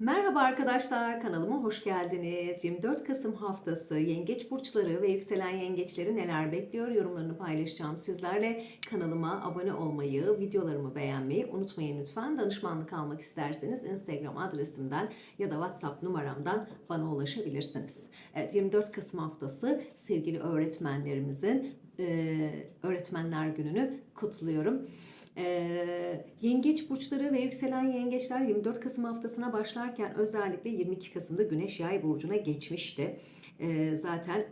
Merhaba arkadaşlar, kanalıma hoş geldiniz. 24 Kasım haftası yengeç burçları ve yükselen yengeçleri neler bekliyor yorumlarını paylaşacağım sizlerle. Kanalıma abone olmayı, videolarımı beğenmeyi unutmayın lütfen. Danışmanlık almak isterseniz Instagram adresimden ya da WhatsApp numaramdan bana ulaşabilirsiniz. Evet 24 Kasım haftası sevgili öğretmenlerimizin e, Öğretmenler Günü'nü kutluyorum. Ee, yengeç burçları ve yükselen yengeçler 24 Kasım haftasına başlarken özellikle 22 Kasım'da Güneş Yay burcuna geçmişti. Ee, zaten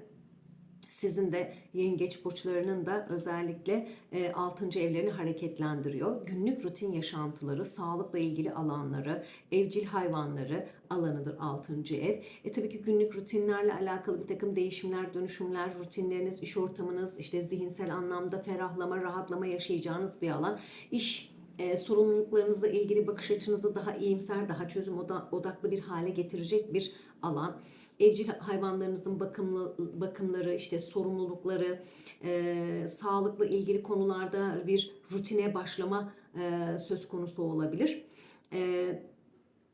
sizin de yengeç burçlarının da özellikle e, 6. evlerini hareketlendiriyor. Günlük rutin yaşantıları, sağlıkla ilgili alanları, evcil hayvanları alanıdır 6. ev. E tabii ki günlük rutinlerle alakalı bir takım değişimler, dönüşümler, rutinleriniz, iş ortamınız, işte zihinsel anlamda ferahlama, rahatlama yaşayacağınız bir alan. İş e, sorumluluklarınızla ilgili bakış açınızı daha iyimser, daha çözüm oda- odaklı bir hale getirecek bir alan. Evcil hayvanlarınızın bakımlı bakımları, işte sorumlulukları, e, sağlıkla ilgili konularda bir rutine başlama e, söz konusu olabilir. E,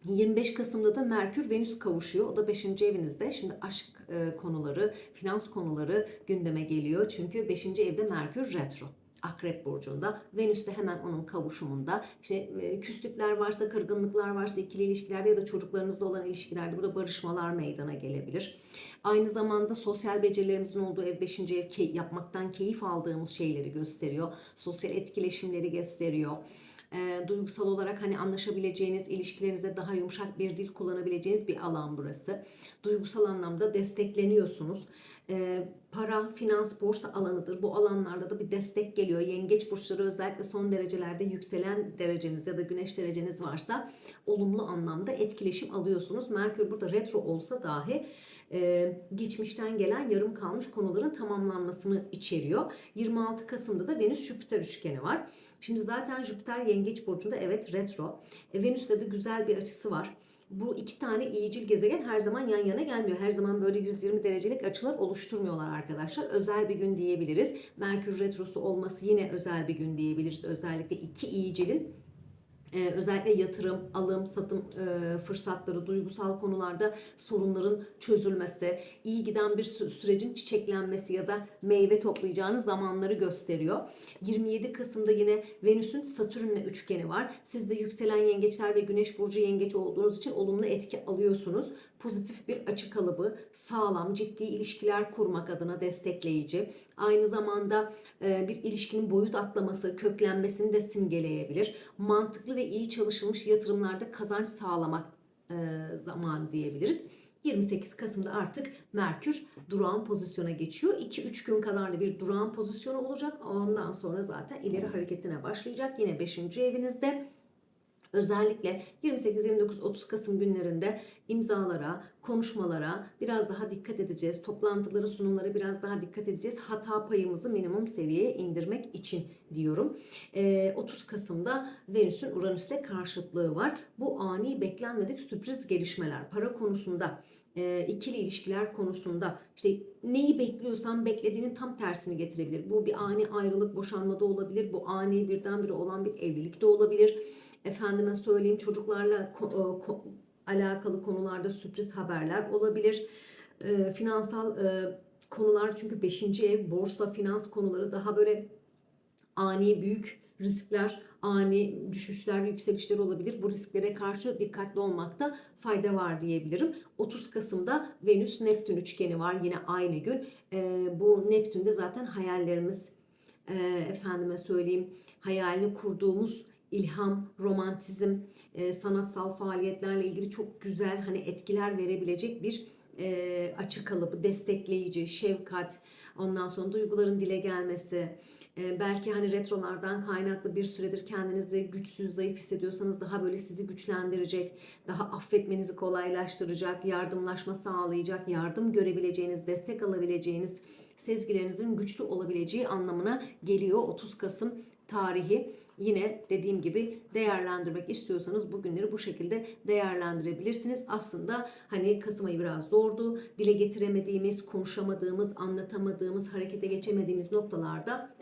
25 Kasım'da da Merkür Venüs kavuşuyor. O da 5. evinizde. Şimdi aşk konuları, finans konuları gündeme geliyor. Çünkü 5. evde Merkür retro. Akrep burcunda. Venüs de hemen onun kavuşumunda. İşte e, küslükler varsa, kırgınlıklar varsa ikili ilişkilerde ya da çocuklarınızla olan ilişkilerde burada barışmalar meydana gelebilir. Aynı zamanda sosyal becerilerimizin olduğu ev 5. ev yapmaktan keyif aldığımız şeyleri gösteriyor. Sosyal etkileşimleri gösteriyor e, duygusal olarak hani anlaşabileceğiniz, ilişkilerinize daha yumuşak bir dil kullanabileceğiniz bir alan burası. Duygusal anlamda destekleniyorsunuz. E, para, finans, borsa alanıdır. Bu alanlarda da bir destek geliyor. Yengeç burçları özellikle son derecelerde yükselen dereceniz ya da güneş dereceniz varsa olumlu anlamda etkileşim alıyorsunuz. Merkür burada retro olsa dahi e, geçmişten gelen yarım kalmış konuların tamamlanmasını içeriyor. 26 Kasım'da da Venüs Jüpiter üçgeni var. Şimdi zaten Jüpiter Yengeç burcunda evet retro. E, Venüs'le de güzel bir açısı var. Bu iki tane iyicil gezegen her zaman yan yana gelmiyor. Her zaman böyle 120 derecelik açılar oluşturmuyorlar arkadaşlar. Özel bir gün diyebiliriz. Merkür retrosu olması yine özel bir gün diyebiliriz. Özellikle iki iyicilin ee, özellikle yatırım, alım, satım e, fırsatları, duygusal konularda sorunların çözülmesi, iyi giden bir sü- sürecin çiçeklenmesi ya da meyve toplayacağınız zamanları gösteriyor. 27 Kasım'da yine Venüs'ün Satürn'le üçgeni var. Siz de yükselen yengeçler ve güneş burcu yengeç olduğunuz için olumlu etki alıyorsunuz. Pozitif bir açı kalıbı, sağlam, ciddi ilişkiler kurmak adına destekleyici. Aynı zamanda e, bir ilişkinin boyut atlaması, köklenmesini de simgeleyebilir. Mantıklı ve iyi çalışılmış yatırımlarda kazanç sağlamak e, zamanı diyebiliriz. 28 Kasım'da artık Merkür durağan pozisyona geçiyor. 2-3 gün kadar da bir durağan pozisyonu olacak. Ondan sonra zaten ileri hareketine başlayacak. Yine 5. evinizde. Özellikle 28, 29, 30 Kasım günlerinde imzalara, konuşmalara biraz daha dikkat edeceğiz. Toplantılara, sunumlara biraz daha dikkat edeceğiz. Hata payımızı minimum seviyeye indirmek için diyorum. Ee, 30 Kasım'da Venüs'ün Uranüs'te karşıtlığı var. Bu ani beklenmedik sürpriz gelişmeler. Para konusunda, e, ikili ilişkiler konusunda işte neyi bekliyorsan beklediğinin tam tersini getirebilir. Bu bir ani ayrılık, boşanma da olabilir. Bu ani birdenbire olan bir evlilik de olabilir. Efendime söyleyeyim çocuklarla ko- e, ko- alakalı konularda sürpriz haberler olabilir. E, finansal e, konular çünkü 5. ev, borsa, finans konuları daha böyle ani büyük riskler, ani düşüşler, yükselişler olabilir. Bu risklere karşı dikkatli olmakta fayda var diyebilirim. 30 Kasım'da Venüs Neptün üçgeni var yine aynı gün. Ee, bu Neptün'de zaten hayallerimiz, e, efendime söyleyeyim, hayalini kurduğumuz ilham, romantizm, e, sanatsal faaliyetlerle ilgili çok güzel hani etkiler verebilecek bir e, açı kalıbı, destekleyici, şefkat, ondan sonra duyguların dile gelmesi, e, belki hani retrolardan kaynaklı bir süredir kendinizi güçsüz, zayıf hissediyorsanız daha böyle sizi güçlendirecek, daha affetmenizi kolaylaştıracak, yardımlaşma sağlayacak, yardım görebileceğiniz, destek alabileceğiniz, sezgilerinizin güçlü olabileceği anlamına geliyor. 30 Kasım tarihi. Yine dediğim gibi değerlendirmek istiyorsanız bugünleri bu şekilde değerlendirebilirsiniz. Aslında hani Kasım ayı biraz zordu. Dile getiremediğimiz, konuşamadığımız, anlatamadığımız, harekete geçemediğimiz noktalarda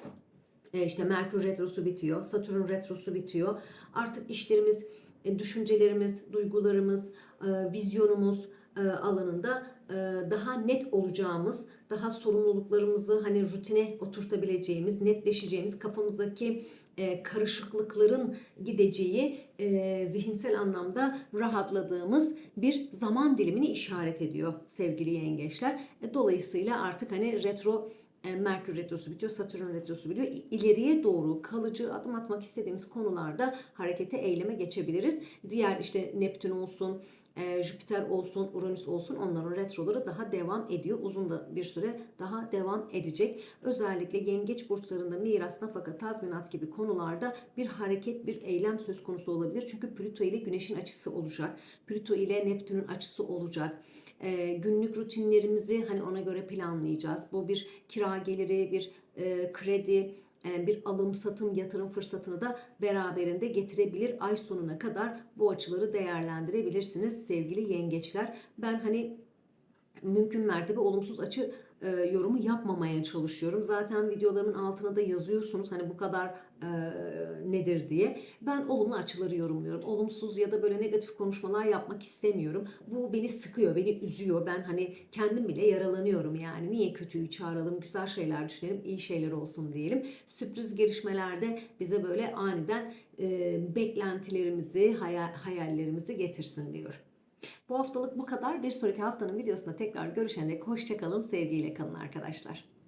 e, işte Merkür retrosu bitiyor, Satürn retrosu bitiyor. Artık işlerimiz e, düşüncelerimiz, duygularımız, e, vizyonumuz alanında e, daha net olacağımız, daha sorumluluklarımızı hani rutine oturtabileceğimiz, netleşeceğimiz, kafamızdaki e, karışıklıkların gideceği, e, zihinsel anlamda rahatladığımız bir zaman dilimini işaret ediyor sevgili yengeçler. E, Dolayısıyla artık hani retro e, Merkür retrosu bitiyor, Satürn retrosu bitiyor. İleriye doğru kalıcı adım atmak istediğimiz konularda harekete, eyleme geçebiliriz. Diğer işte Neptün olsun, e, Jüpiter olsun, Uranüs olsun onların retroları daha devam ediyor. Uzun da bir süre daha devam edecek. Özellikle yengeç burçlarında miras, nafaka, tazminat gibi konularda bir hareket, bir eylem söz konusu olabilir. Çünkü Plüto ile Güneş'in açısı olacak. Plüto ile Neptün'ün açısı olacak. E, günlük rutinlerimizi hani ona göre planlayacağız. Bu bir kira geliri, bir e, kredi, e, bir alım, satım, yatırım fırsatını da beraberinde getirebilir. Ay sonuna kadar bu açıları değerlendirebilirsiniz sevgili yengeçler. Ben hani mümkün mertebe olumsuz açı e, yorumu yapmamaya çalışıyorum. Zaten videolarımın altına da yazıyorsunuz hani bu kadar e, nedir diye. Ben olumlu açıları yorumluyorum. Olumsuz ya da böyle negatif konuşmalar yapmak istemiyorum. Bu beni sıkıyor, beni üzüyor. Ben hani kendim bile yaralanıyorum yani. Niye kötüyü çağıralım, güzel şeyler düşünelim, iyi şeyler olsun diyelim. Sürpriz gelişmelerde bize böyle aniden e, beklentilerimizi, hayal, hayallerimizi getirsin diyorum. Bu haftalık bu kadar. Bir sonraki haftanın videosunda tekrar görüşene dek hoşçakalın, sevgiyle kalın arkadaşlar.